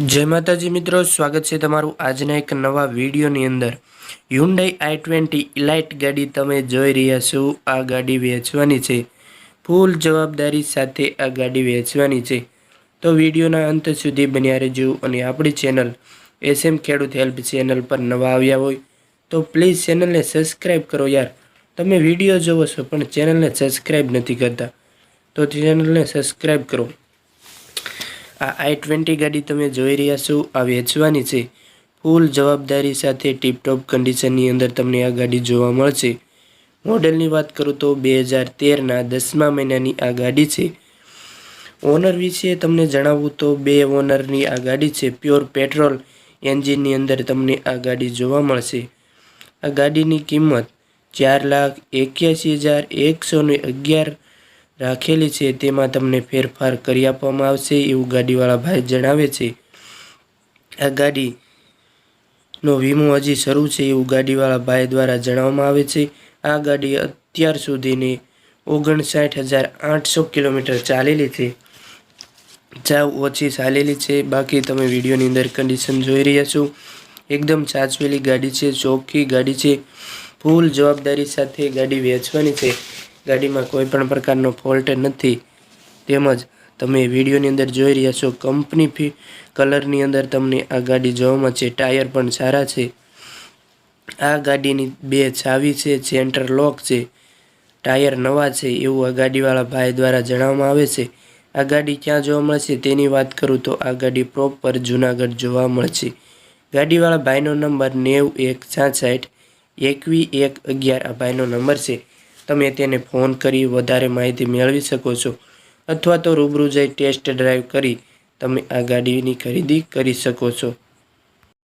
જય માતાજી મિત્રો, સ્વાગત છે તમારું આજના એક નવા વિડીયોની અંદર. હ્યુન્ડાઈ આઈ ટ્વેન્ટી ઇલાઇટ ગાડી તમે જોઈ રહ્યા છો. આ ગાડી વેચવાની છે. ફૂલ જવાબદારી સાથે આ ગાડી વેચવાની છે. તો વિડીયોના અંત સુધી બન્યા રહેજો અને આપણી channel SM Khedut help channel પર નવા આવ્યા હોય તો પ્લીઝ ચેનલને સબસ્ક્રાઈબ કરો યાર. તમે વીડિયો જોવો છો પણ ચેનલને સબસ્ક્રાઈબ નથી કરતા. તો ચેનલને સબસ્ક્રાઈબ કરો. આ આઈ ટ્વેન્ટી ગાડી તમે જોઈ રહ્યા છો, આ વેચવાની છે. ફૂલ જવાબદારી સાથે ટીપટોપ કન્ડિશનની અંદર તમને આ ગાડી જોવા મળશે. મોડેલની વાત કરું તો બે હજાર તેરના દસમા મહિનાની આ ગાડી છે. ઓનર વિશે તમને જણાવું તો બે ઓનરની આ ગાડી છે, પ્યોર પેટ્રોલ એન્જિનની અંદર તમને આ ગાડી જોવા મળશે. આ ગાડીની કિંમત ચાર લાખ એક્યાસી હજાર એકસો અગિયાર રાખેલી છે. તેમાં તમને ફેરફાર કરી આપવામાં આવશે એવું ગાડીવાળા ભાઈ જણાવે છે. આ ગાડીનો વીમો હજી શરૂ છે એવું ગાડીવાળા ભાઈ દ્વારા જણાવવામાં આવે છે. આ ગાડી અત્યાર સુધીની ઓગણસાઠ હજાર આઠસો કિલોમીટર ચાલેલી છે. ચાવ ઓછી ચાલેલી છે. બાકી તમે વિડીયોની અંદર કન્ડિશન જોઈ રહ્યા છો. એકદમ સાચવેલી ગાડી છે. ચોખ્ખી ગાડી છે. ફૂલ જવાબદારી સાથે ગાડી વેચવાની છે. ગાડીમાં કોઈ પણ પ્રકારનો ફોલ્ટ નથી. તેમજ તમે વિડીયોની અંદર જોઈ રહ્યા છો, કંપની ફી કલરની અંદર તમને આ ગાડી જોવામાં છે, ટાયર પણ સારા છે. આ ગાડીની બે ચાવી છે, સેન્ટર લોક છે, ટાયર નવા છે એવું આ ગાડીવાળા ભાઈ દ્વારા જણાવવામાં આવે છે. આ ગાડી ક્યાં જોવા મળશે તેની વાત કરું તો આ ગાડી પ્રોપર જુનાગઢ જોવા મળશે. ગાડીવાળા ભાઈનો નંબર નેવ એક છાસઠ, એકવી એક અગિયાર આ ભાઈનો નંબર છે. તમે તેને ફોન કરી વધારે માહિતી મેળવી શકો છો અથવા તો રૂબરૂ જઈ ટેસ્ટ ડ્રાઈવ કરી તમે આ ગાડીની ખરીદી કરી શકો છો.